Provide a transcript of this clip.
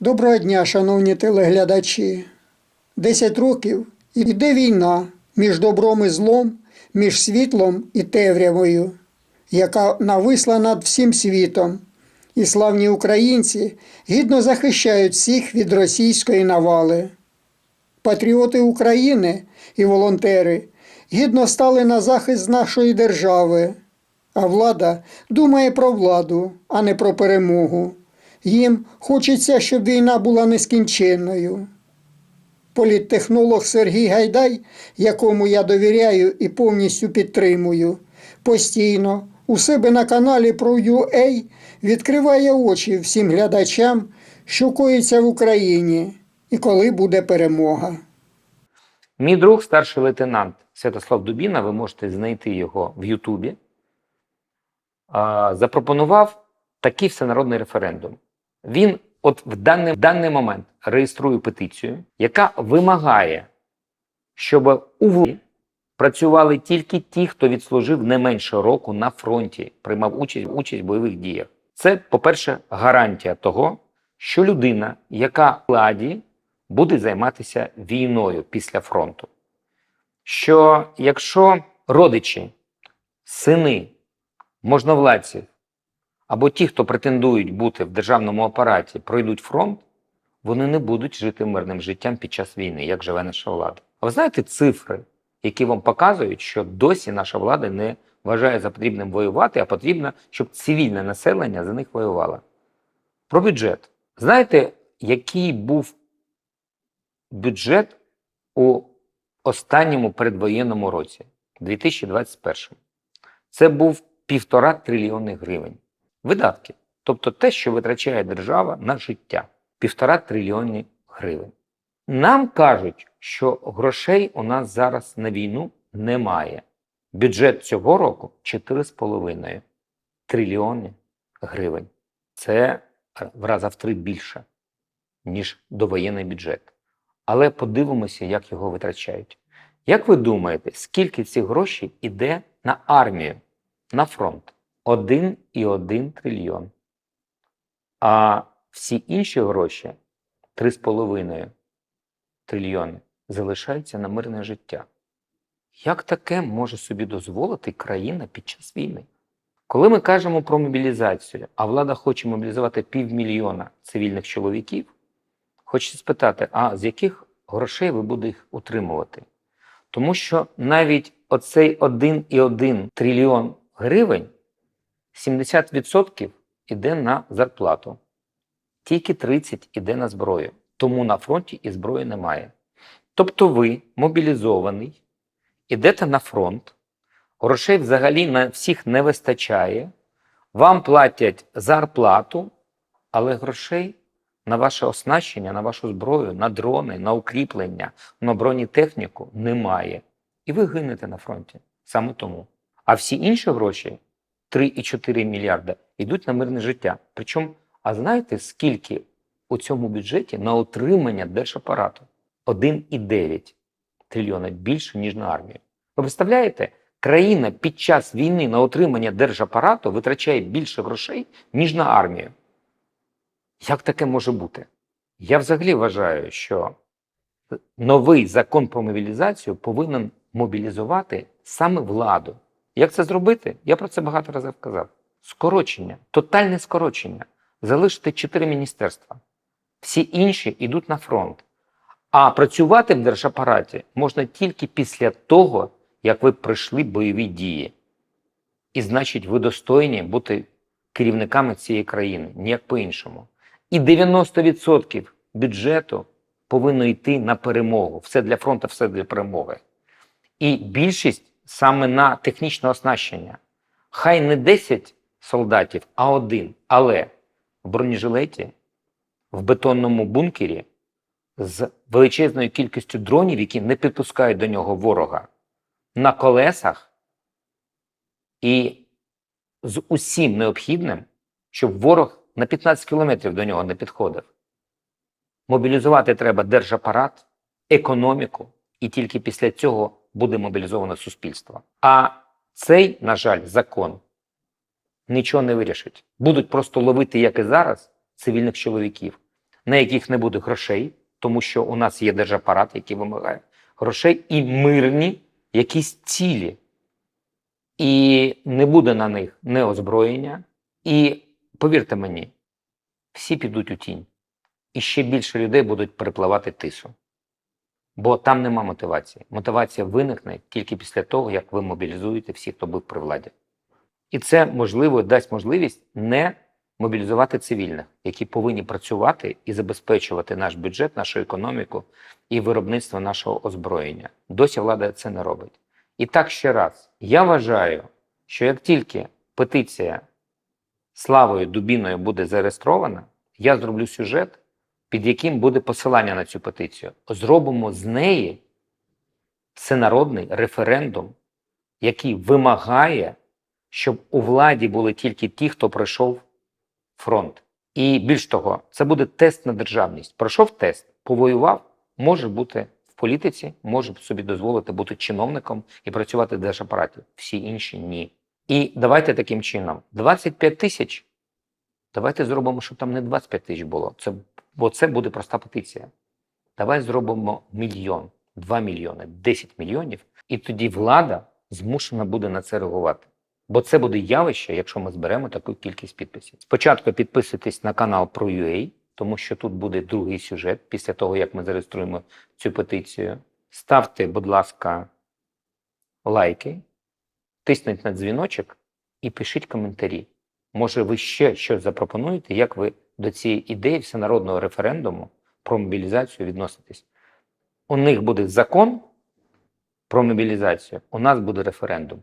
Доброго дня, шановні телеглядачі. Десять років іде війна між добром і злом, між світлом і темрявою, яка нависла над всім світом. І славні українці гідно захищають всіх від російської навали. Патріоти України і волонтери гідно стали на захист нашої держави, а влада думає про владу, а не про перемогу. Їм хочеться, щоб війна була нескінченною. Політтехнолог Сергій Гайдай, якому я довіряю і повністю підтримую, постійно у себе на каналі про UA відкриває очі всім глядачам, що коїться в Україні і коли буде перемога. Мій друг, старший лейтенант Святослав Дубіна, ви можете знайти його в Ютубі, запропонував такий всенародний референдум. Він, от в даний, даний момент, реєструє петицію, яка вимагає, щоб у владі працювали тільки ті, хто відслужив не менше року на фронті, приймав участь, участь в бойових діях. Це, по-перше, гарантія того, що людина, яка в владі, буде займатися війною після фронту. Що якщо родичі, сини можновладців або ті, хто претендують бути в державному апараті, пройдуть фронт, вони не будуть жити мирним життям під час війни, як живе наша влада. А ви знаєте цифри, які вам показують, що досі наша влада не вважає за потрібним воювати, а потрібно, щоб цивільне населення за них воювало. Про бюджет. Знаєте, який був бюджет у останньому передвоєнному році, 2021. Це був півтора трильйони гривень. Видатки. Тобто те, що витрачає держава на життя. Півтора трильйони гривень. Нам кажуть, що грошей у нас зараз на війну немає. Бюджет цього року 4,5 трильйони гривень. Це в раза в три більше, ніж довоєнний бюджет. Але подивимося, як його витрачають. Як ви думаєте, скільки цих грошей йде на армію, на фронт? 1,1 трильйон. А всі інші гроші 3,5 трильйони залишаються на мирне життя. Як таке може собі дозволити країна під час війни? Коли ми кажемо про мобілізацію, а влада хоче мобілізувати півмільйона цивільних чоловіків, хочеться спитати, а з яких грошей ви будете їх утримувати? Тому що навіть оцей 1,1 трильйон гривень 70% іде на зарплату, тільки 30% іде на зброю. Тому на фронті і зброї немає. Тобто ви мобілізований, ідете на фронт, грошей взагалі на всіх не вистачає, вам платять зарплату, але грошей на ваше оснащення, на вашу зброю, на дрони, на укріплення, на бронетехніку немає. І ви гинете на фронті саме тому. А всі інші гроші 3,4 мільярда йдуть на мирне життя. Причому, а знаєте, скільки у цьому бюджеті на отримання держапарату? 1,9 трильйона більше, ніж на армію. Ви представляєте, країна під час війни на отримання держапарату витрачає більше грошей, ніж на армію. Як таке може бути? Я взагалі вважаю, що новий закон про мобілізацію повинен мобілізувати саме владу. Як це зробити? Я про це багато разів казав. Скорочення, тотальне скорочення. Залишити чотири міністерства. Всі інші йдуть на фронт. А працювати в держапараті можна тільки після того, як ви пройшли бойові дії. І значить, ви достойні бути керівниками цієї країни, ніяк по-іншому. І 90% бюджету повинно йти на перемогу. Все для фронту, все для перемоги. І більшість саме на технічне оснащення. Хай не 10 солдатів, а один. Але в бронежилеті, в бетонному бункері з величезною кількістю дронів, які не підпускають до нього ворога, на колесах і з усім необхідним, щоб ворог на 15 кілометрів до нього не підходив. Мобілізувати треба держапарат, економіку, і тільки після цього буде мобілізоване суспільство. А цей, на жаль, закон нічого не вирішить. Будуть просто ловити, як і зараз, цивільних чоловіків. на яких не буде грошей, тому що у нас є держапарат, який вимагає грошей, і мирні якісь цілі. І не буде на них не озброєння. І повірте мені, всі підуть у тінь. І ще більше людей будуть перепливати тису. Бо там нема мотивації. Мотивація виникне тільки після того, як ви мобілізуєте всіх, хто був при владі. І це можливо дасть можливість не мобілізувати цивільних, які повинні працювати і забезпечувати наш бюджет, нашу економіку і виробництво нашого озброєння. Досі влада це не робить. І так ще раз, я вважаю, що як тільки петиція Славою Дубіною буде зареєстрована, я зроблю сюжет, під яким буде посилання на цю петицію. Зробимо з неї всенародний референдум, який вимагає, щоб у владі були тільки ті, хто пройшов фронт. І більш того, це буде тест на державність. Пройшов тест, повоював, може бути в політиці, може собі дозволити бути чиновником і працювати в держапараті. Всі інші ні. І давайте таким чином: 25 тисяч. Давайте зробимо, щоб там не 25 тисяч було. Це, бо це буде проста петиція. Давай зробимо мільйон, 2 мільйони, 10 мільйонів, і тоді влада змушена буде на це реагувати. Бо це буде явище, якщо ми зберемо таку кількість підписів. Спочатку підписуйтесь на канал про UA, тому що тут буде другий сюжет після того, як ми зареєструємо цю петицію. Ставте, будь ласка, лайки, тисніть на дзвіночок і пишіть коментарі. Може, ви ще щось запропонуєте, як ви до цієї ідеї всенародного референдуму про мобілізацію відноситись. У них буде закон про мобілізацію, у нас буде референдум.